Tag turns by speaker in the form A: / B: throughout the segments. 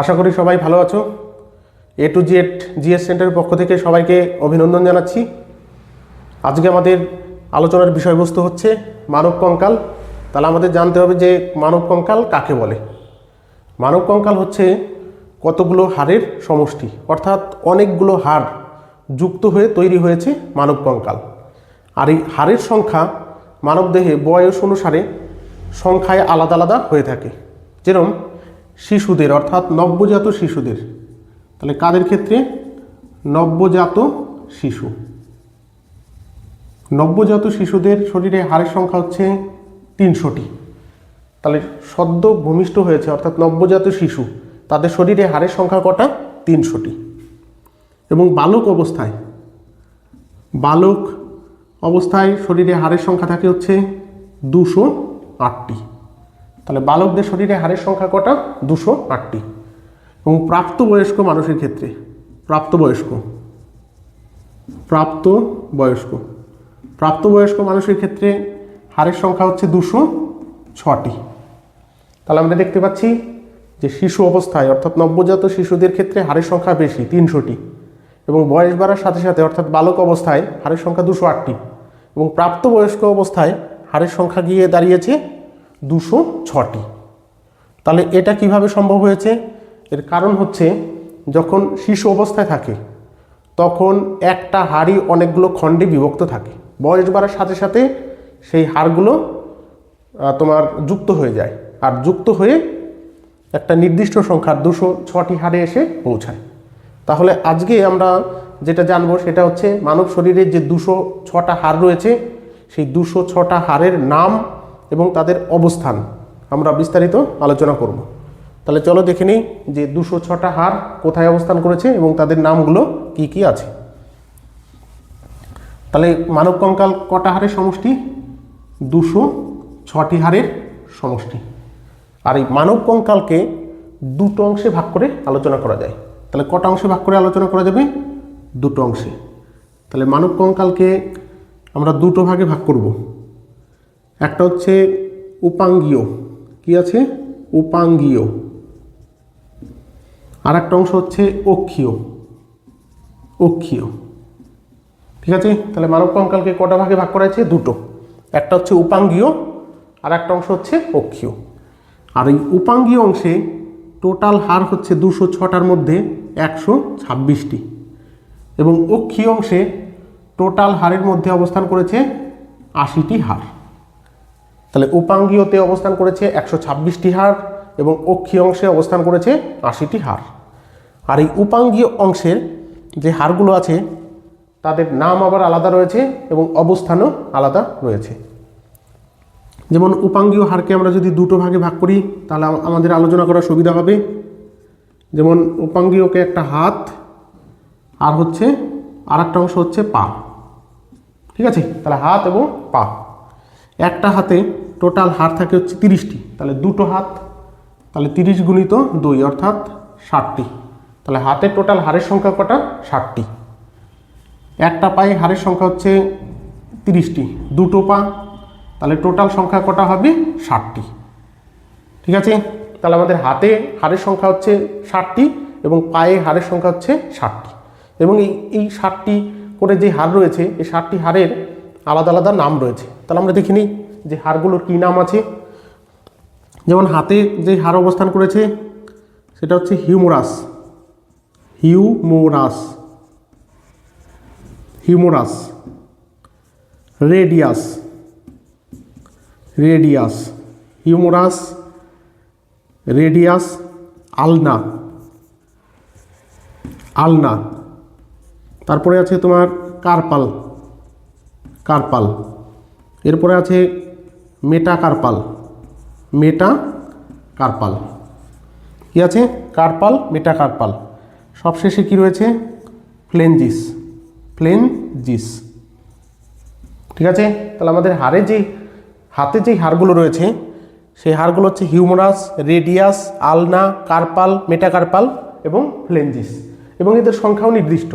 A: আশা করি সবাই ভালো আছো। এ টু জেড জিএস সেন্টারের পক্ষ থেকে সবাইকে অভিনন্দন জানাচ্ছি। আজকে আমাদের আলোচনার বিষয়বস্তু হচ্ছে মানব কঙ্কাল। তাহলে আমাদের জানতে হবে যে মানব কঙ্কাল কাকে বলে? মানব কঙ্কাল হচ্ছে কতগুলো হাড়ের সমষ্টি, অর্থাৎ অনেকগুলো হাড় যুক্ত হয়ে তৈরি হয়েছে মানব কঙ্কাল। আর এই হাড়ের সংখ্যা মানবদেহে বয়স অনুসারে সংখ্যায় আলাদা আলাদা হয়ে থাকে। যেরকম শিশুদের, অর্থাৎ নব্যজাত শিশুদের। তাহলে কাদের ক্ষেত্রে? নব্যজাত শিশু। নব্যজাত শিশুদের শরীরে হাড়ের সংখ্যা হচ্ছে তিনশোটি। তাহলে সদ্য ভূমিষ্ঠ হয়েছে, অর্থাৎ নব্যজাত শিশু, তাদের শরীরে হাড়ের সংখ্যা কটা? তিনশোটি। এবং বালক অবস্থায় বালক অবস্থায় শরীরে হাড়ের সংখ্যা থাকে হচ্ছে দুশো আটটি। তাহলে বালকদের শরীরে হাড়ের সংখ্যা কটা? দুশো আটটি। এবং প্রাপ্তবয়স্ক মানুষের ক্ষেত্রে, প্রাপ্তবয়স্ক প্রাপ্ত বয়স্ক প্রাপ্তবয়স্ক মানুষের ক্ষেত্রে হাড়ের সংখ্যা হচ্ছে দুশো ছটি। তাহলে আমরা দেখতে পাচ্ছি যে শিশু অবস্থায়, অর্থাৎ নবজাত শিশুদের ক্ষেত্রে হাড়ের সংখ্যা বেশি, তিনশোটি। এবং বয়স বাড়ার সাথে সাথে, অর্থাৎ বালক অবস্থায় হাড়ের সংখ্যা দুশো আটটি। এবং প্রাপ্তবয়স্ক অবস্থায় হাড়ের সংখ্যা গিয়ে দাঁড়িয়েছে দুশো ছটি। তাহলে এটা কীভাবে সম্ভব হয়েছে? এর কারণ হচ্ছে, যখন শিশু অবস্থায় থাকে, তখন একটা হাড়ই অনেকগুলো খণ্ডে বিভক্ত থাকে। বয়স বাড়ার সাথে সাথে সেই হাড়গুলো তোমার যুক্ত হয়ে যায়। আর যুক্ত হয়ে একটা নির্দিষ্ট সংখ্যার দুশো ছটি হাড়ে এসে পৌঁছায়। তাহলে আজকে আমরা যেটা জানব সেটা হচ্ছে, মানব শরীরের যে দুশো ছটা হাড় রয়েছে, সেই দুশো ছটা হাড়ের নাম এবং তাদের অবস্থান আমরা বিস্তারিত আলোচনা করব। তাহলে চলো দেখে নিই যে দুশো ছটা হার কোথায় অবস্থান করেছে এবং তাদের নামগুলো কি কি আছে। তাহলে মানব কঙ্কাল কটা হাড়ের সমষ্টি? দুশো ছটি হারের সমষ্টি। আর এই মানব কঙ্কালকে দুটো অংশে ভাগ করে আলোচনা করা যায়। তাহলে কটা অংশে ভাগ করে আলোচনা করা যাবে? দুটো অংশে। তাহলে মানব কঙ্কালকে আমরা দুটো ভাগে ভাগ করব। একটা হচ্ছে উপাঙ্গীয়। কি আছে? উপাঙ্গীয়। আর একটা অংশ হচ্ছে অক্ষীয়। অক্ষীয়। ঠিক আছে? তাহলে মানব কঙ্কালকে কটা ভাগে ভাগ করা হয়েছে? দুটো। একটা হচ্ছে উপাঙ্গীয় আর একটা অংশ হচ্ছে অক্ষীয়। আর এই উপাঙ্গীয় অংশে টোটাল হার হচ্ছে দুশো ছটার মধ্যে একশো ছাব্বিশটি। এবং অক্ষীয় অংশে টোটাল হারের মধ্যে অবস্থান করেছে আশিটি হার। তাহলে উপাঙ্গীয়তে অবস্থান করেছে একশো ছাব্বিশটি হার এবং অক্ষীয় অংশে অবস্থান করেছে আশিটি হার আর এই উপাঙ্গীয় অংশের যে হারগুলো আছে, তাদের নাম আবার আলাদা রয়েছে এবং অবস্থানও আলাদা রয়েছে। যেমন উপাঙ্গীয় হারকে আমরা যদি দুটো ভাগে ভাগ করি, তাহলে আমাদের আলোচনা করার সুবিধা হবে। যেমন উপাঙ্গীয়কে একটা হাত, আর হচ্ছে আর একটা অংশ হচ্ছে পা। ঠিক আছে? তাহলে হাত এবং পা। একটা হাতে টোটাল হার থাকে হচ্ছে তিরিশটি। তাহলে দুটো হাত, তাহলে তিরিশ গুণিত দুই অর্থাৎ ষাটটি। তাহলে হাতের টোটাল হারের সংখ্যা কটা? ষাটটি। একটা পায়ে হারের সংখ্যা হচ্ছে তিরিশটি। দুটো পা, তাহলে টোটাল সংখ্যা কটা হবে? ষাটটি। ঠিক আছে? তাহলে আমাদের হাতে হাড়ের সংখ্যা হচ্ছে ষাটটি এবং পায়ে হাড়ের সংখ্যা হচ্ছে ষাটটি। এবং এই এই ষাটটি করে যে হাড় রয়েছে, এই ষাটটি হাড়ের আলাদা আলাদা নাম রয়েছে। তাহলে আমরা দেখে নিই। যে হাড়গুলোর কী নাম আছে? যেমন হাতে যে হাড় অবস্থান করেছে, সেটা হচ্ছে humerus. Humerus. Humerus. Radius. Radius. Humerus. Radius. Ulna. Ulna. তারপরে আছে তোমার কার্পাল। কার্পাল। এরপরে আছে মেটা কার্পাল মেটা কার্পাল কি আছে? কার্পাল মেটা কার্পাল সবশেষে কি রয়েছে? ফ্লেনজিস ফ্লেনজিস ঠিক আছে? তাহলে আমাদের হাড়ে যে, হাতে যেই হাড়গুলো রয়েছে, সেই হাড়গুলো হচ্ছে humerus radius, ulna, carpal, metacarpal এবং ফ্লেঞ্জিস। এবং এদের সংখ্যাও নির্দিষ্ট।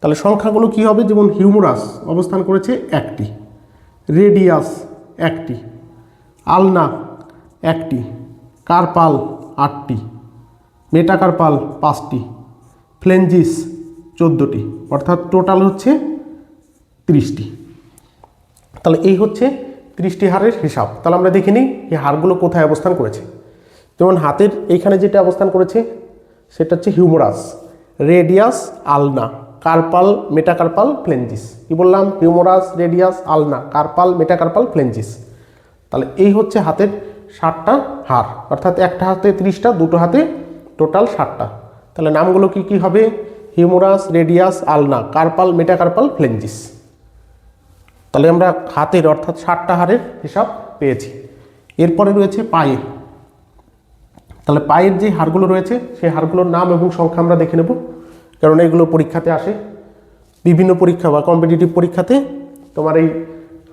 A: তাহলে সংখ্যাগুলো কি হবে? যেমন হিউমারাস অবস্থান করেছে একটি। রেডিয়াস একটি। আলনা একটি। কার্পাল আটটি। মেটাকার্পাল পাঁচটি। ফ্লেঞ্জিস চোদ্দোটি। অর্থাৎ টোটাল হচ্ছে তিরিশটি। তাহলে এই হচ্ছে ত্রিশটি হারের হিসাব। তাহলে আমরা দেখে নিই এই হারগুলো কোথায় অবস্থান করেছে। যেমন হাতের এইখানে যেটা অবস্থান করেছে, সেটা হচ্ছে humerus, radius ulna. Carpal metacarpal phalanges. কি বললাম? Humerus radius, ulna. Carpal metacarpal phalanges. তাহলে এই হচ্ছে হাতের ষাটটা হার অর্থাৎ একটা হাতে ত্রিশটা, দুটো হাতে টোটাল ষাটটা তাহলে নামগুলো কি কি হবে? Humerus, radius, ulna, carpal metacarpal phalanges. তাহলে আমরা হাতের অর্থাৎ ষাটটা হারের হিসাব পেয়েছি। এরপরে রয়েছে পায়ে। তাহলে পায়ের যে হারগুলো রয়েছে সেই হারগুলোর নাম এবং সংখ্যা আমরা দেখে নেব। কারণ এগুলো পরীক্ষাতে আসে। বিভিন্ন পরীক্ষা বা কম্পিটিটিভ পরীক্ষাতে তোমার এই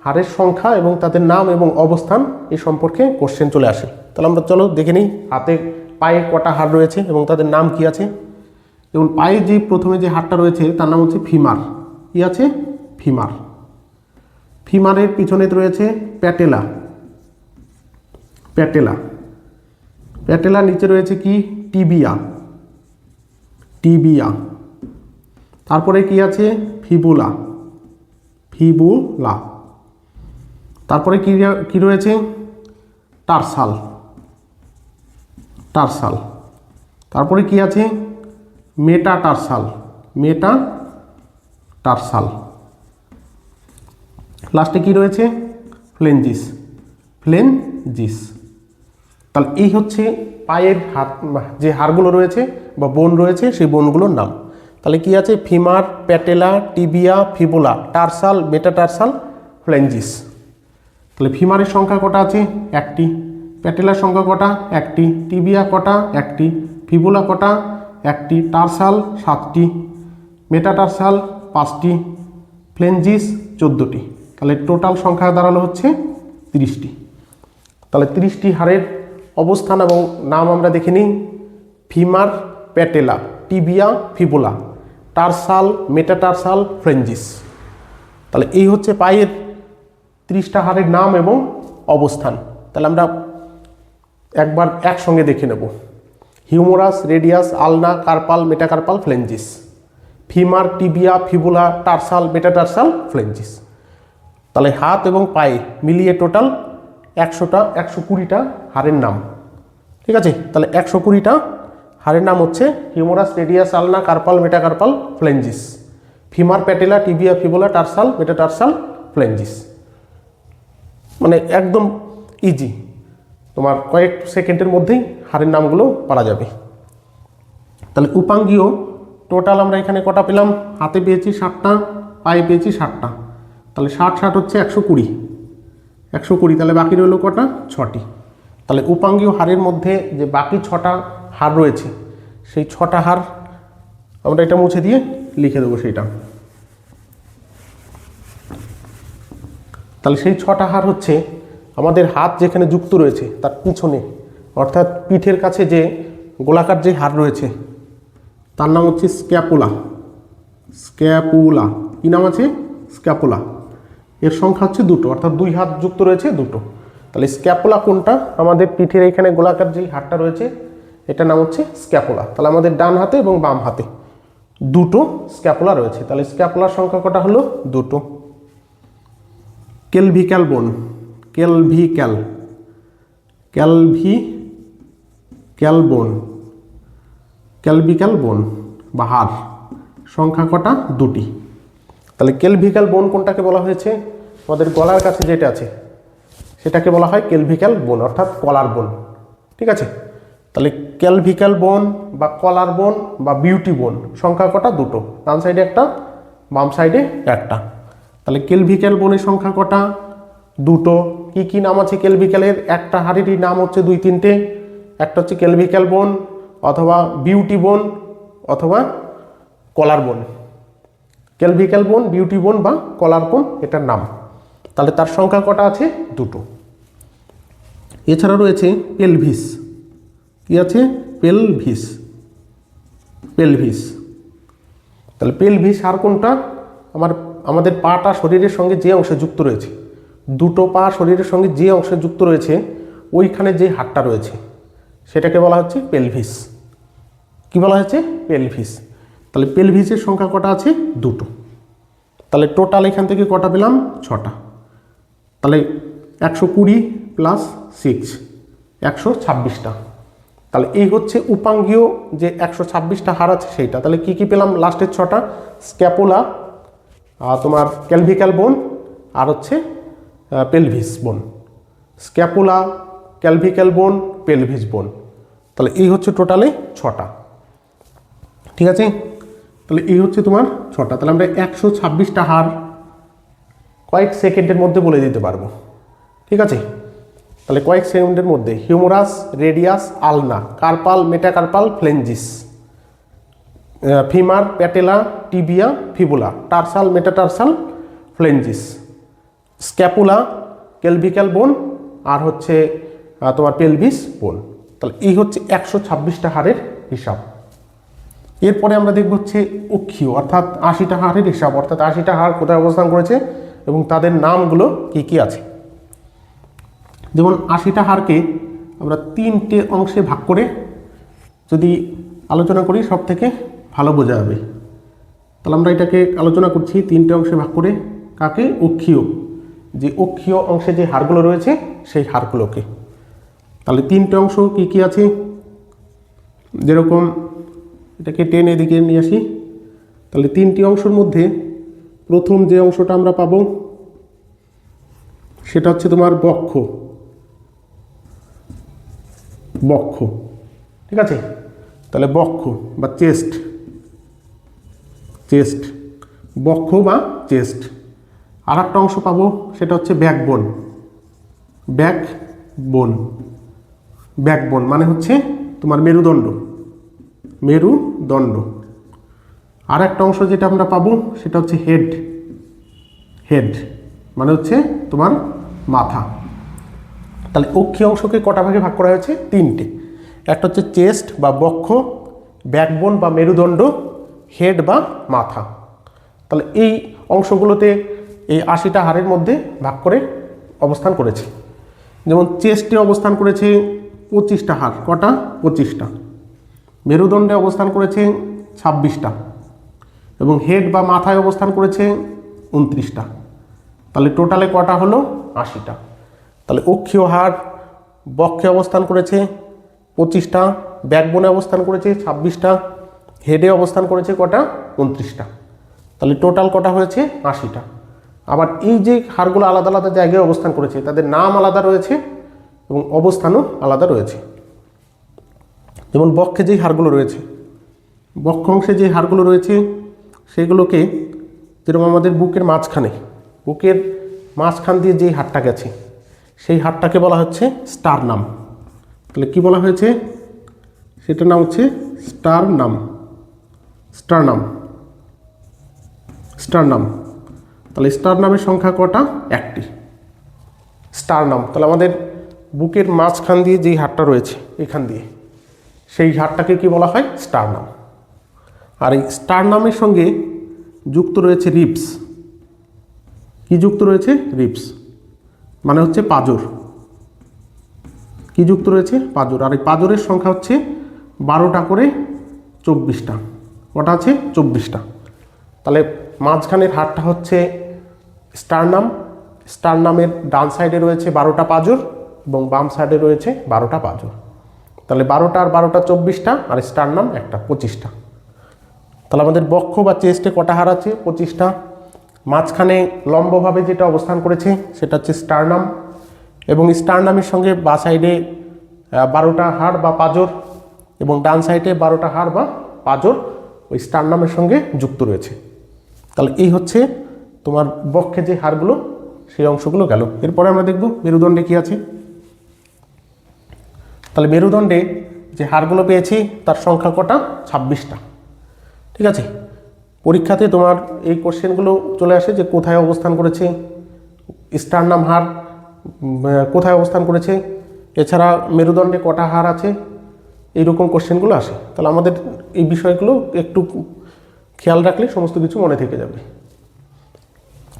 A: হারের সংখ্যা এবং তাদের নাম এবং অবস্থান এই সম্পর্কে কোশ্চেন চলে আসে। তাহলে আমরা চলো দেখে নিই, হাতে পায়ে কটা হার রয়েছে এবং তাদের নাম কি আছে? যেমন পায়ে যে প্রথমে যে হারটা রয়েছে, তার নাম হচ্ছে ফিমার। কি আছে? ফিমার। ফিমারের পিছনে রয়েছে প্যাটেলা। প্যাটেলা। প্যাটেলা নিচে রয়েছে কি? টিবিয়া। টিবিয়া। তারপরে কি আছে? ফিবুলা। ফিবুলা। তারপরে কি কি রয়েছে? টারসাল। টারসাল। তারপরে কি আছে? Metatarsal. Metatarsal. লাস্টে কি রয়েছে? ফ্লেঞ্জিস ফ্লেঞ্জিস তাহলে এই হচ্ছে পায়ের হাত যে হাড়গুলো রয়েছে বা বোন রয়েছে, সেই বোনগুলোর নাম। তাহলে কি আছে? Femur, patella, tibia, fibula, tarsal, metatarsal, phalanges. তাহলে ফিমারের সংখ্যা কটা আছে? একটি। প্যাটেলার সংখ্যা কটা? একটি। টিবিয়া কটা? একটি। ফিবোলা কটা? একটি। টার্সাল, সাতটি। মেটাটারসাল, পাঁচটি। ফ্লেঞ্জিস, চোদ্দোটি। তাহলে টোটাল সংখ্যা দাঁড়াল হচ্ছে তিরিশটি। তাহলে তিরিশটি হাড়ের অবস্থান এবং নাম আমরা দেখে নিই। Femur, patella, tibia, fibula. Tarsal, metatarsal, phalanges. তাহলে এই হচ্ছে পায়ের ত্রিশটা হাড়ের নাম এবং অবস্থান। তাহলে আমরা একবার একসঙ্গে দেখে নেব। Humerus, radius, ulna, carpal, metacarpal phalanges femur, tibia, fibula, tarsal, metatarsal phalanges তাহলে হাত এবং পায়ে মিলিয়ে টোটাল একশোটা, একশো কুড়িটা হাড়ের নাম। ঠিক আছে? তাহলে একশো কুড়িটা হাড়ের নাম হচ্ছে humerus radius ulna carpal metacarpal phalanges femur patella tibia fibula tarsal metatarsal phalanges মানে একদম ইজি তোমার কয়েক সেকেন্ডের মধ্যেই হাড়ের নামগুলো পারা যাবে। তাহলে উপাঙ্গীয় টোটাল আমরা এখানে কটা পেলাম? হাতে পেয়েছি ষাটটা, পায়ে পেয়েছি ষাটটা। তাহলে ষাট ষাট হচ্ছে একশো কুড়ি। একশো কুড়ি, তাহলে বাকি রইল কটা? ছটি। তাহলে উপাঙ্গীয় হারের মধ্যে যে বাকি ছটা হার রয়েছে, সেই ছটা হার আমরা এটা মুছে দিয়ে লিখে দেবো সেইটা। তাহলে সেই ছটা হার হচ্ছে আমাদের হাত যেখানে যুক্ত রয়েছে তার পিছনে, অর্থাৎ পিঠের কাছে যে গোলাকার যে হার রয়েছে, তার নাম হচ্ছে স্ক্যাপুলা। স্ক্যাপুলা। কী নাম আছে? স্ক্যাপুলা। এর সংখ্যা হচ্ছে দুটো, অর্থাৎ দুই হাত যুক্ত রয়েছে, দুটো। তাহলে স্ক্যাপুলা কোনটা? আমাদের পিঠের এইখানে গোলাকার যে হাতটা রয়েছে এটার নাম হচ্ছে স্ক্যাপুলা। তাহলে আমাদের ডান হাতে এবং বাম হাতে দুটো স্ক্যাপুলা রয়েছে। তাহলে স্ক্যাপুলার সংখ্যা কটা হলো? দুটো। কেলভিক্যাল বোন। কেলভিক্যাল। ক্যালভি ক্যালবোন ক্যালভিক্যাল বোন বা হার। সংখ্যা কটা? দুটি। তাহলে কেলভিক্যাল বোন কোনটাকে বলা হয়েছে? আমাদের গলার কাছে যেটা আছে, সেটাকে বলা হয় কেলভিক্যাল বোন, অর্থাৎ কলার বোন। ঠিক আছে? তাহলে ক্যালভিক্যাল বোন বা কলার বোন বা বিউটি বোন, সংখ্যা কটা? দুটো। ডান সাইডে একটা, বাম সাইডে একটা। তাহলে কেলভিক্যাল বোনের সংখ্যা কটা? দুটো। কি কি নাম আছে কেলভিক্যালের একটা হাড়িরই নাম হচ্ছে দুই তিনটে। একটা হচ্ছে কেলভিক্যাল বোন অথবা বিউটি বোন অথবা কলার বোন। ক্যালভিক্যাল বোন, বিউটি বোন বা কলার বোন, এটার নাম। তাহলে তার সংখ্যা কটা আছে? দুটো। এছাড়া রয়েছে পেলভিস। কি আছে? পেলভিস। পেলভিস। তাহলে পেলভিস আর কোনটা? আমার, আমাদের পাটা শরীরের সঙ্গে যে অংশে যুক্ত রয়েছে, দুটো পা শরীরের সঙ্গে যে অংশে যুক্ত রয়েছে, ওইখানে যে হাড়টা রয়েছে, সেটাকে বলা হচ্ছে পেলভিস। কি বলা হয়েছে? পেলভিস। তাহলে পেলভিসের সংখ্যা কটা আছে? দুটো। তাহলে টোটাল এখান থেকে কটা পেলাম? ছটা। তাহলে একশো কুড়ি প্লাস সিক্স, একশো ছাব্বিশটা। তাহলে এই হচ্ছে উপাঙ্গীয় যে একশো ছাব্বিশটা হার আছে সেইটা। তাহলে কি কি পেলাম? লাস্টের ছটা। স্ক্যাপোলা তোমার ক্যালভিক্যাল বোন আর হচ্ছে পেলভিস বোন স্ক্যাপোলা ক্যালভিক্যাল বোন পেলভিস বোন তাহলে এই হচ্ছে টোটালে ছটা। ঠিক আছে? তাহলে এই হচ্ছে তোমার ছটা। তাহলে আমরা একশো ছাব্বিশটা হার কয়েক সেকেন্ডের মধ্যে বলে দিতে পারব। ঠিক আছে? তাহলে কয়েক সেকেন্ডের মধ্যে humerus, radius, ulna, carpal, metacarpal, phalanges femur, patella, tibia, fibula, tarsal, metatarsal, phalanges, scapula, clavicle bone আর হচ্ছে তোমার পেলভিস বোন। তাহলে এই হচ্ছে একশো ছাব্বিশটা হারের হিসাব। এরপরে আমরা দেখব হচ্ছে অক্ষীয় অর্থাৎ আশিটা হারের হিসাব, অর্থাৎ আশিটা হার কোথায় অবস্থান করেছে এবং তাদের নামগুলো কি কি আছে। যেমন আশিটা হারকে আমরা তিনটে অংশে ভাগ করে যদি আলোচনা করি সব থেকে ভালো বোঝা যাবে তাহলে আমরা এটাকে আলোচনা করছি, তিনটে অংশে ভাগ করে কাকে? অক্ষীয়। যে অক্ষীয় অংশে যে হারগুলো রয়েছে, সেই হারগুলোকে। তাহলে তিনটে অংশ কি কি আছে? যেরকম এটাকে টেনে এদিকে নিয়ে আসি। তাহলে তিনটি অংশের মধ্যে প্রথম যে অংশটা আমরা পাবো, সেটা হচ্ছে তোমার বক্ষ। বক্ষ। ঠিক আছে? তাহলে বক্ষ বা চেস্ট। চেস্ট। বক্ষ বা চেস্ট। আর একটা অংশ পাবো, সেটা হচ্ছে ব্যাকবোন। ব্যাক বোন ব্যাকবোন মানে হচ্ছে তোমার মেরুদণ্ড। মেরুদণ্ড। আর একটা অংশ যেটা আমরা পাবো, সেটা হচ্ছে হেড। হেড মানে হচ্ছে তোমার মাথা। তাহলে অক্ষী অংশকে কটা ভাগে ভাগ করা হয়েছে? তিনটে। একটা হচ্ছে চেস্ট বা বক্ষ, ব্যাকবোন বা মেরুদণ্ড, হেড বা মাথা। তাহলে এই অংশগুলোতে এই আশিটা হাড়ের মধ্যে ভাগ করে অবস্থান করেছে। যেমন চেস্টে অবস্থান করেছে পঁচিশটা হাড়, কটা? পঁচিশটা। মেরুদণ্ডে অবস্থান করেছে ছাব্বিশটা। এবং হেড বা মাথায় অবস্থান করেছে উনত্রিশটা। তাহলে টোটালে কটা হলো? আশিটা। তাহলে অক্ষীয় হাড় বক্ষে অবস্থান করেছে, পঁচিশটা, ব্যাকবোনে অবস্থান করেছে, ছাব্বিশটা, হেডে অবস্থান করেছে কটা? উনত্রিশটা। তাহলে টোটাল কটা হয়েছে? আশিটা। আবার এই যে হাড়গুলো আলাদা আলাদা জায়গায় অবস্থান করেছে, তাদের নাম আলাদা রয়েছে এবং অবস্থানও আলাদা রয়েছে। যেমন বক্ষে যেই হাড়গুলো রয়েছে, বক্ষ অংশে যে হাড়গুলো রয়েছে, সেগুলোকে যেরকম আমাদের বুকের মাঝখানে, বুকের মাঝখান দিয়ে যেই হাড়টা গেছে সেই হাড়টাকে বলা হচ্ছে স্টার নাম তাহলে কি বলা হয়েছে? সেটার নাম হচ্ছে স্টার নাম স্টার নাম স্টার নাম তাহলে স্টার নামের সংখ্যা কটা? একটি। স্টার নাম তাহলে আমাদের বুকের মাঝখান দিয়ে যেই হাড়টা রয়েছে, এখান দিয়ে, সেই হাড়টাকে কি বলা হয়? স্টার নাম আর এই স্টার নামের সঙ্গে যুক্ত রয়েছে রিপস কি যুক্ত রয়েছে? রিপস মানে হচ্ছে পাজর। কি যুক্ত রয়েছে? পাজর। আর এই পাজরের সংখ্যা হচ্ছে বারোটা করে চব্বিশটা। কটা আছে? চব্বিশটা। তাহলে মাঝখানের হাড়টা হচ্ছে স্টারনাম। স্টারনামের ডান সাইডে রয়েছে বারোটা পাজর এবং বাম সাইডে রয়েছে বারোটা পাজর। তাহলে বারোটা আর বারোটা চব্বিশটা আর স্টারনাম একটা পঁচিশটা। তাহলে আমাদের বক্ষ বা চেস্টে কটা হার আছে? পঁচিশটা। মাঝখানে লম্বভাবে যেটা অবস্থান করেছে, সেটা হচ্ছে স্টারনাম এবং স্টারনামের সঙ্গে বা সাইডে বারোটা হাড় বা পাজর এবং ডান সাইডে বারোটা হাড় বা পাজর ওই স্টারনামের সঙ্গে যুক্ত রয়েছে। তাহলে এই হচ্ছে তোমার বক্ষে যে হাড়গুলো, সেই অংশগুলো গেল। এরপরে আমরা দেখব মেরুদণ্ডে কি আছে। তাহলে মেরুদণ্ডে যে হাড়গুলো পেয়েছি, তার সংখ্যা কটা? ছাব্বিশটা। ঠিক আছে? পরীক্ষাতে তোমার এই কোশ্চেনগুলো চলে আসে যে কোথায় অবস্থান করেছে, স্টার নাম হার কোথায় অবস্থান করেছে, এছাড়া মেরুদণ্ডে কটা হার আছে, এইরকম কোশ্চেনগুলো আসে। তাহলে আমাদের এই বিষয়গুলো একটু খেয়াল রাখলে সমস্ত কিছু মনে থেকে যাবে।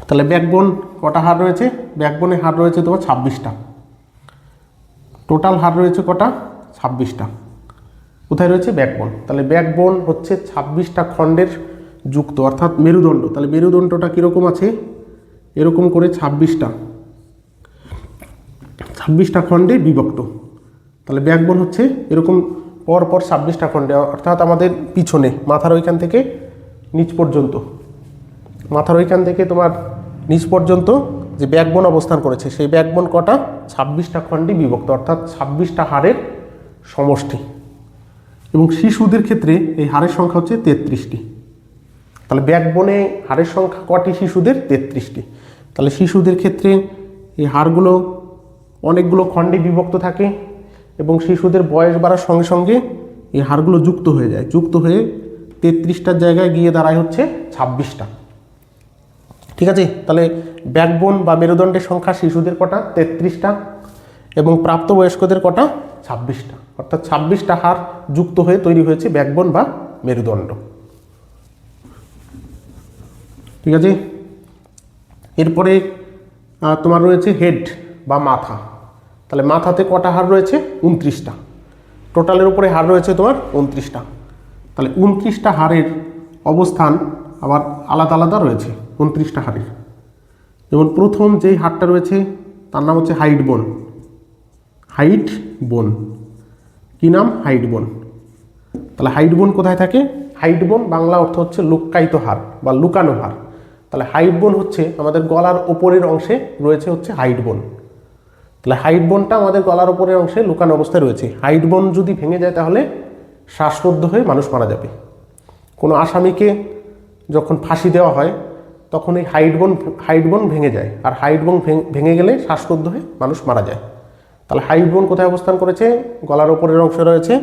A: তাহলে ব্যাকবোন কটা হার রয়েছে? ব্যাকবোনে হার রয়েছে তোমার ছাব্বিশটা। টোটাল হার রয়েছে কটা? ছাব্বিশটা। কোথায় রয়েছে? ব্যাকবোন তাহলে ব্যাকবোন হচ্ছে ছাব্বিশটা খণ্ডের যুক্ত, অর্থাৎ মেরুদণ্ড। তাহলে মেরুদণ্ডটা কীরকম আছে? এরকম করে ছাব্বিশটা। ছাব্বিশটা খণ্ডে বিভক্ত। তাহলে ব্যাকবোন হচ্ছে এরকম পর পর ছাব্বিশটা খণ্ডে, অর্থাৎ আমাদের পিছনে, মাথার ওইখান থেকে নিচ পর্যন্ত। মাথার ওইখান থেকে তোমার নিচ পর্যন্ত যে ব্যাকবোন অবস্থান করেছে, সেই ব্যাকবোন কটা? ছাব্বিশটা খণ্ডে বিভক্ত, অর্থাৎ ছাব্বিশটা হাড়ের সমষ্টি। এবং শিশুদের ক্ষেত্রে এই হাড়ের সংখ্যা হচ্ছে তেত্রিশটি। তাহলে ব্যাকবোনে হাড়ের সংখ্যা কটি শিশুদের? তেত্রিশটি। তাহলে শিশুদের ক্ষেত্রে এই হাড়গুলো অনেকগুলো খণ্ডে বিভক্ত থাকে এবং শিশুদের বয়স বাড়ার সঙ্গে সঙ্গে এই হাড়গুলো যুক্ত হয়ে যায়। যুক্ত হয়ে তেত্রিশটার জায়গায় গিয়ে দাঁড়ায় হচ্ছে ছাব্বিশটা। ঠিক আছে? তাহলে ব্যাকবোন বা মেরুদণ্ডের সংখ্যা শিশুদের কটা? তেত্রিশটা এবং প্রাপ্তবয়স্কদের কটা? ছাব্বিশটা। অর্থাৎ ছাব্বিশটা হাড় যুক্ত হয়ে তৈরি হয়েছে ব্যাকবোন বা মেরুদণ্ড। ঠিক আছে? এরপরে তোমার রয়েছে হেড বা মাথা। তাহলে মাথাতে কটা হার রয়েছে? উনত্রিশটা। টোটালের উপরে হার রয়েছে তোমার উনত্রিশটা। তাহলে উনত্রিশটা হারের অবস্থান আবার আলাদা আলাদা রয়েছে, উনত্রিশটা হারের যেমন প্রথম যেই হারটা রয়েছে, তার নাম হচ্ছে হাইট বোন হাইট বোন কি নাম? হাইট বোন তাহলে হাইট বোন কোথায় থাকে? হাইট বোন বাংলা অর্থ হচ্ছে লুক্কায়িত হার বা লুকানো হাড়। তাহলে হাইট বোন হচ্ছে আমাদের গলার ওপরের অংশে রয়েছে হচ্ছে হাইট বোন। তাহলে হাইট বোনটা আমাদের গলার ওপরের অংশে লুকানো অবস্থায় রয়েছে। হাইট বোন যদি ভেঙে যায় তাহলে শ্বাসরুদ্ধ হয়ে মানুষ মারা যাবে। কোনো আসামিকে যখন ফাঁসি দেওয়া হয়, তখন এই হাইট বোন হাইট বোন ভেঙে যায়। আর হাইট বোন ভেঙে- গেলে শ্বাসরুদ্ধ হয়ে মানুষ মারা যায়। তাহলে হাইট বোন কোথায় অবস্থান করেছে? গলার ওপরের অংশে রয়েছে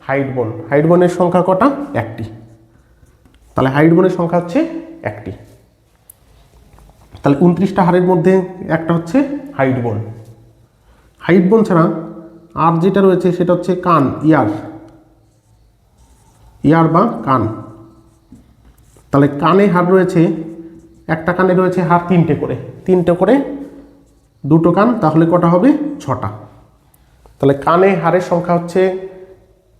A: হাইট বোন। হাইট বোনের সংখ্যা কটা? একটি। তাহলে হাইট বোনের সংখ্যা হচ্ছে একটি। তাহলে উনত্রিশটা হাড়ের মধ্যে একটা হচ্ছে হাইট বোন হাইট বোন ছাড়া আর যেটা রয়েছে সেটা হচ্ছে কান ইয়ার ইয়ার বা কান। তাহলে কানে হাড় রয়েছে, একটা কানে রয়েছে হাড় তিনটে করে। তিনটে করে দুটো কান, তাহলে কটা হবে? ছটা। তাহলে কানে হাড়ের সংখ্যা হচ্ছে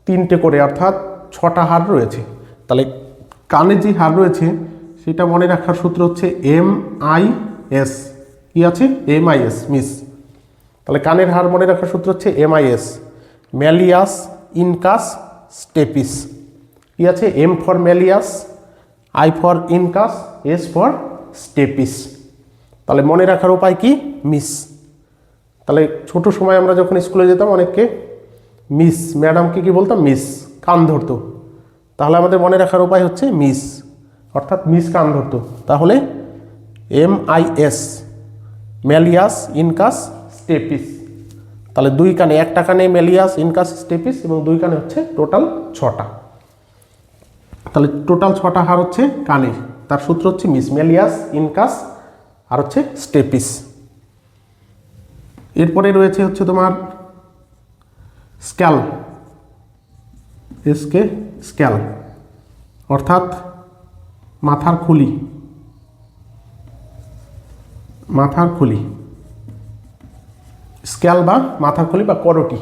A: তিনটে করে, অর্থাৎ ছটা হাড় রয়েছে। তাহলে কানে যে হাড় রয়েছে সেটা মনে রাখার সূত্র হচ্ছে এম আই এস কি আছে? এম আই এস মিস তাহলে কানের হার মনে রাখার সূত্র হচ্ছে M I S malleus incus stapes কি আছে? M for malleus I for incus S for stapes তাহলে মনে রাখার উপায় কি? মিস তাহলে ছোট সময় আমরা যখন স্কুলে যেতাম অনেককে মিস ম্যাডামকে কি বলতাম? মিস কান ধরতো। তাহলে আমাদের মনে রাখার উপায় হচ্ছে মিস অর্থাৎ মিস কান ধরতো তাহলে M I S malleus incus stapes তাহলে দুই কানে, একটা কানে ম্যালিয়াস ইনকাস স্টেপিস এবং দুই কানে হচ্ছে টোটাল ছটা। তাহলে টোটাল ছটা হার হচ্ছে কানে, তার সূত্র হচ্ছে মিস ম্যালিয়াস ইনকাস আর হচ্ছে স্টেপিস এরপরে রয়েছে হচ্ছে তোমার স্ক্যাল এসকে স্ক্যাল অর্থাৎ মাথার খুলি। মাথার খুলি। স্ক্যাল বা মাথার খুলি বা করটি।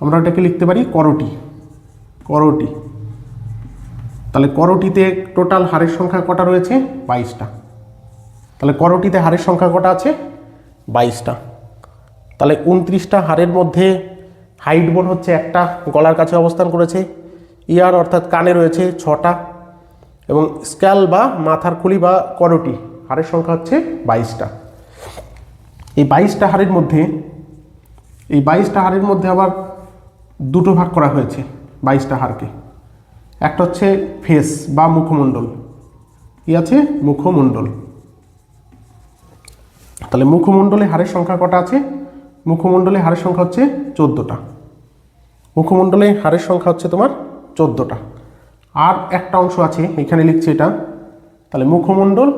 A: আমরা এটাকে লিখতে পারি করটি। করটি। তাহলে করটিতে টোটাল হারের সংখ্যা কটা রয়েছে? বাইশটা। তাহলে করটিতে হারের সংখ্যা কটা আছে? বাইশটা। তাহলে উনত্রিশটা হারের মধ্যে হাইট বোন হচ্ছে একটা, গলার কাছে অবস্থান করেছে। ইয়ার অর্থাৎ কানে রয়েছে ছটা। এবং স্ক্যাল বা মাথার খুলি বা করটি হাড়ের সংখ্যা হচ্ছে বাইশটা। এই বাইশটা হাড়ের মধ্যে, এই বাইশটা হাড়ের মধ্যে আবার দুটো ভাগ করা হয়েছে বাইশটা হাড়কে। একটা হচ্ছে ফেস বা মুখমণ্ডল, কি আছে? মুখমণ্ডল। তাহলে মুখমণ্ডলে হাড়ের সংখ্যা কটা আছে? মুখমণ্ডলে হাড়ের সংখ্যা হচ্ছে চোদ্দোটা। মুখমণ্ডলে হাড়ের সংখ্যা হচ্ছে তোমার চোদ্দোটা। আর একটা অংশ আছে, এখানে লিখছে এটা। তাহলে মুখমণ্ডল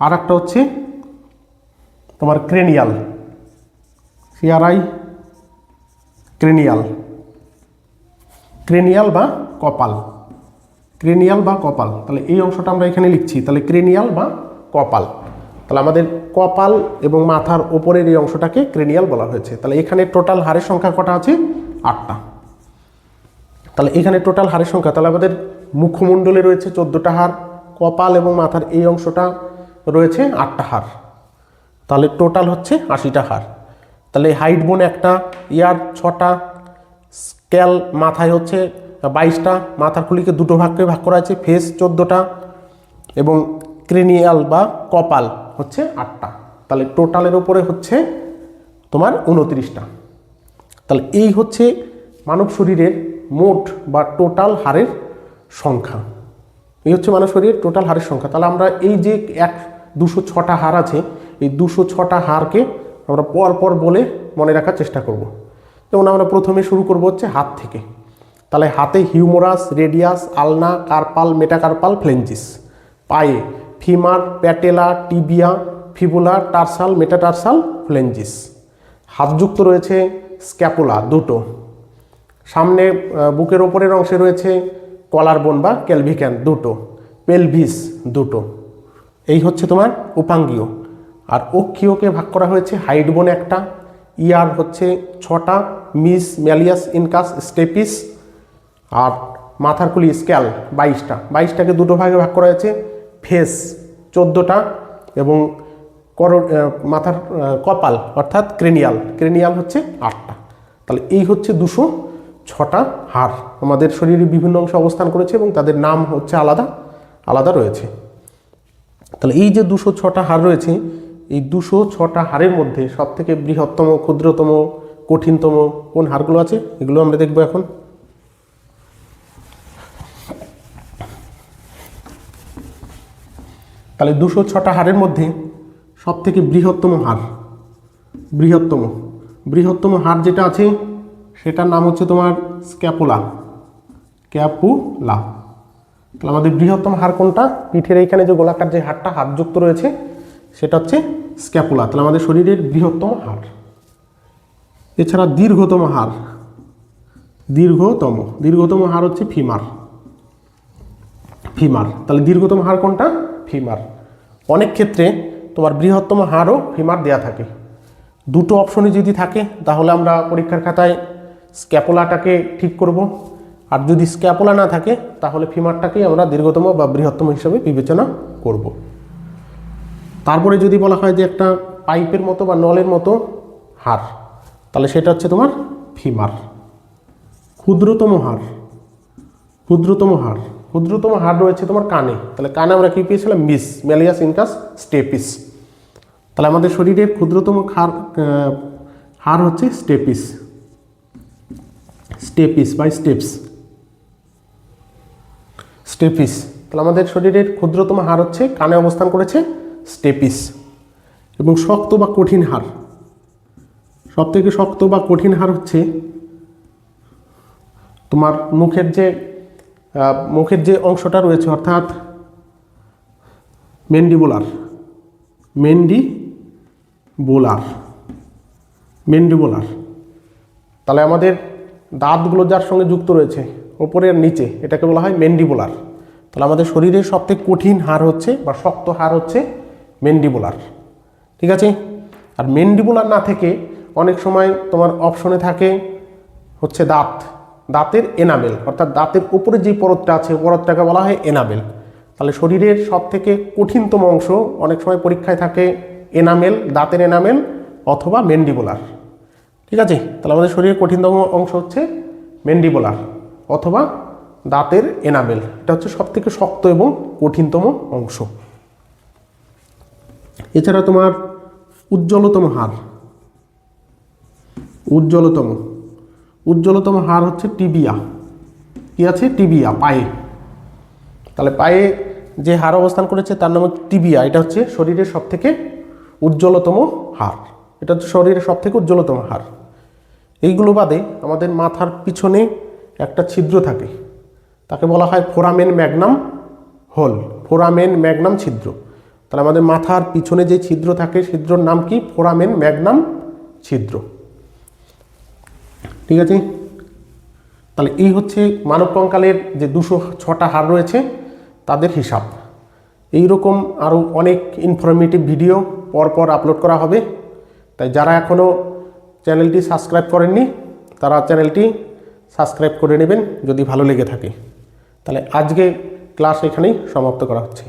A: আর একটা হচ্ছে তোমার ক্রেনিয়াল। CRI cranial. ক্রেনিয়াল বা কপাল। ক্রেনিয়াল বা কপাল। তাহলে এই অংশটা আমরা এখানে লিখছি। তাহলে ক্রেনিয়াল বা কপাল। তাহলে আমাদের কপাল এবং মাথার ওপরের এই অংশটাকে ক্রেনিয়াল বলা হয়েছে। তাহলে এখানে টোটাল হাড়ের সংখ্যা কটা আছে? আটটা। তাহলে এখানে টোটাল হাড়ের সংখ্যা, তাহলে আমাদের মুখমণ্ডলে রয়েছে চোদ্দোটা হাড়, কপাল এবং মাথার এই অংশটা রয়েছে আটটা হাড়। তাহলে টোটাল হচ্ছে আশিটা হাড়। তাহলে হাইট বোন একটা, ইয়ার ছটা স্ক্যাল মাথায় হচ্ছে বাইশটা, মাথার খুলিকে দুটো ভাগকে ভাগ করা আছে ফেস চোদ্দোটা এবং ক্রেনিয়াল বা কপাল হচ্ছে আটটা। তাহলে টোটালের ওপরে হচ্ছে তোমার উনত্রিশটা। তাহলে এই হচ্ছে মানব শরীরের মোট বা টোটাল হাড়ের সংখ্যা। এই হচ্ছে মানব শরীরের টোটাল হাড়ের সংখ্যা। তাহলে আমরা এই যে এক দুশো ছটা হাড় আছে, এই দুশো ছটা হাড়কে আমরা পর পর বলে মনে রাখার চেষ্টা করব। যেমন আমরা প্রথমে শুরু করব হচ্ছে হাত থেকে। তাহলে হাতে humerus, radius, ulna, carpal, metacarpal, phalanges. পায়ে femur, patella, tibia fibula tarsal, metatarsal, phalanges. হাতযুক্ত রয়েছে স্ক্যাপুলা দুটো। সামনে বুকের ওপরের অংশে রয়েছে কলার বোন বা ক্যালভিক্যান দুটো, পেলভিস দুটো। এই হচ্ছে তোমার উপাঙ্গীয়। আর অক্ষীয়কে ভাগ করা হয়েছে হাইড বোন একটা ইয়ার হচ্ছে ছটা, মিস ম্যালিয়াস ইনকাস স্টেপিস, আর মাথার খুলি স্ক্যাল বাইশটা। বাইশটাকে দুটো ভাগে ভাগ করা হয়েছে ফেস চোদ্দোটা এবং কর মাথার কপাল অর্থাৎ ক্রেনিয়াল। ক্রেনিয়াল হচ্ছে আটটা। তাহলে এই হচ্ছে দুশো ছটা হাড় আমাদের শরীরের বিভিন্ন অংশে অবস্থান করেছে এবং তাদের নাম হচ্ছে আলাদা আলাদা রয়েছে। তাহলে এই যে দুশো ছটা হাড় রয়েছে, এই দুশো ছটা হাড়ের মধ্যে সবথেকে বৃহত্তম, ক্ষুদ্রতম, কঠিনতম কোন হাড়গুলো আছে? এগুলো আমরা দেখব এখন। তাহলে দুশো ছটা হাড়ের মধ্যে সবথেকে বৃহত্তম হাড়, বৃহত্তম বৃহত্তম হাড় যেটা আছে সেটার নাম হচ্ছে তোমার স্ক্যাপুলা ক্যাপুলা তাহলে আমাদের বৃহত্তম হাড় কোনটা? পিঠের এইখানে যে গোলাকার যে হাড়টা হাতযুক্ত রয়েছে, সেটা হচ্ছে স্ক্যাপুলা তাহলে আমাদের শরীরের বৃহত্তম হাড় এছাড়া দীর্ঘতম হাড় দীর্ঘতম দীর্ঘতম হাড় হচ্ছে ফিমার ফিমার তাহলে দীর্ঘতম হাড় কোনটা? ফিমার অনেক ক্ষেত্রে তোমার বৃহত্তম হাড়ও ফিমার দেয়া থাকে। দুটো অপশনই যদি থাকে, তাহলে আমরা পরীক্ষার খাতায় স্ক্যাপোলাটাকে ঠিক করব। আর যদি স্ক্যাপোলা না থাকে, তাহলে ফিমারটাকেই আমরা দীর্ঘতম বা বৃহত্তম হিসাবে বিবেচনা করব। তারপরে যদি বলা হয় যে একটা পাইপের মতো বা নলের মতো হার, তাহলে সেটা হচ্ছে তোমার ফিমার ক্ষুদ্রতম হার ক্ষুদ্রতম হার ক্ষুদ্রতম হার রয়েছে তোমার কানে। তাহলে কানে আমরা কী পেয়েছিলাম? Miss malleus incus stapes. তাহলে আমাদের শরীরের ক্ষুদ্রতম হার হার হচ্ছে স্টেপিস। স্টেপিস বাই স্টেপস স্টেপিস তাহলে আমাদের শরীরের ক্ষুদ্রতম হাড় হচ্ছে কানে অবস্থান করেছে স্টেপিস এবং শক্ত বা কঠিন হাড় সব থেকে শক্ত বা কঠিন হাড় হচ্ছে তোমার মুখের যে মুখের যে অংশটা রয়েছে, অর্থাৎ মেন্ডিবুলার মেন্ডি বোলার মেন্ডিবুলার তাহলে আমাদের দাঁতগুলো যার সঙ্গে যুক্ত রয়েছে, ওপরের নিচে, এটাকে বলা হয় মেন্ডিবুলার তাহলে আমাদের শরীরের সবথেকে কঠিন হাড় হচ্ছে বা শক্ত হাড় হচ্ছে মেন্ডিবুলার ঠিক আছে? আর মেন্ডিবুলার না থেকে অনেক সময় তোমার অপশনে থাকে হচ্ছে দাঁত। দাঁতের এনামেল অর্থাৎ দাঁতের উপরে যে পরতটা আছে পরতটাকে বলা হয় এনামেল তাহলে শরীরের সব থেকে কঠিনতম অংশ অনেক সময় পরীক্ষায় থাকে এনামেল দাঁতের এনামেল অথবা মেন্ডিবুলার ঠিক আছে? তাহলে আমাদের শরীরের কঠিনতম অংশ হচ্ছে মেন্ডিবুলার অথবা দাঁতের এনাবেল এটা হচ্ছে সব থেকে শক্ত এবং কঠিনতম অংশ। এছাড়া তোমার উজ্জ্বলতম হার। উজ্জ্বলতম। উজ্জ্বলতম হার হচ্ছে টিবিয়া কি আছে? টিবিয়া পায়ে। তাহলে পায়ে যে হার অবস্থান করেছে, তার নাম হচ্ছে টিবিয়া এটা হচ্ছে শরীরের সব থেকে উজ্জ্বলতম হার। এটা হচ্ছে শরীরের সব থেকে উজ্জ্বলতম হাড় এইগুলো বাদে আমাদের মাথার পিছনে একটা ছিদ্র থাকে। তাকে বলা হয় foramen magnum hole. Foramen magnum ছিদ্র। তাহলে আমাদের মাথার পিছনে যে ছিদ্র থাকে, ছিদ্রর নাম কি? ফোরামেন ম্যাগনাম ছিদ্র। ঠিক আছে? তাহলে এই হচ্ছে মানব কঙ্কালের যে দুশো ছটা হার রয়েছে, তাদের হিসাব। এই রকম আরও অনেক ইনফরমেটিভ ভিডিও পরপর আপলোড করা হবে। তাই যারা এখনও চ্যানেলটি সাবস্ক্রাইব করেননি, তারা চ্যানেলটি সাবস্ক্রাইব করে নেবেন যদি ভালো লেগে থাকে। তাহলে আজকে ক্লাস এখানেই সমাপ্ত করা হচ্ছে।